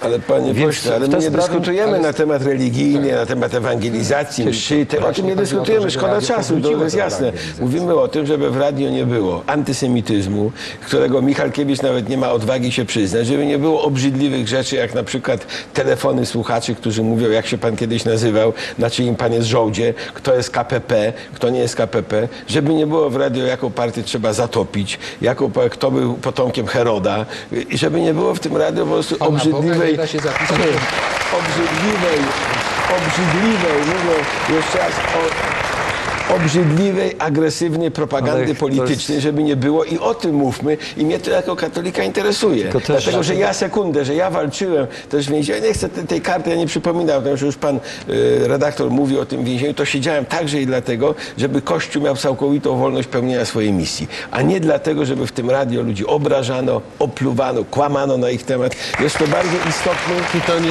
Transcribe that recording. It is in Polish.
Ale panie Więc pośle, ale my nie dyskutujemy na temat religijny, na temat ewangelizacji, mszy, te, o tym nie dyskutujemy, szkoda czasu, to jest jasne. Mówimy o tym, żeby w radio nie było antysemityzmu, którego Michalkiewicz nawet nie ma odwagi się przyznać, żeby nie było obrzydliwych rzeczy, jak na przykład telefony słuchaczy, którzy mówią, jak się pan kiedyś nazywał, na czyim pan jest żołdzie, kto jest KPP, kto nie jest KPP, żeby nie było w radio, jaką partię trzeba zatopić, jaką, kto był potomkiem Heroda i żeby nie było w tym radio po prostu Boga obrzydliwej, obrzydliwej, obrzydliwej, mówię jeszcze raz o obrzydliwej, agresywnej propagandy politycznej, żeby nie było i o tym mówmy i mnie to jako katolika interesuje. To też- Dlatego, że ja sekundę, że ja walczyłem też w więzieniu, ja nie chcę tej, tej karty, ja nie przypominam, to już pan y, redaktor mówi o tym więzieniu, to siedziałem także i dlatego, żeby Kościół miał całkowitą wolność pełnienia swojej misji, a nie dlatego, żeby w tym radio ludzi obrażano, opluwano, kłamano na ich temat. Jest to bardzo istotny Czy to nie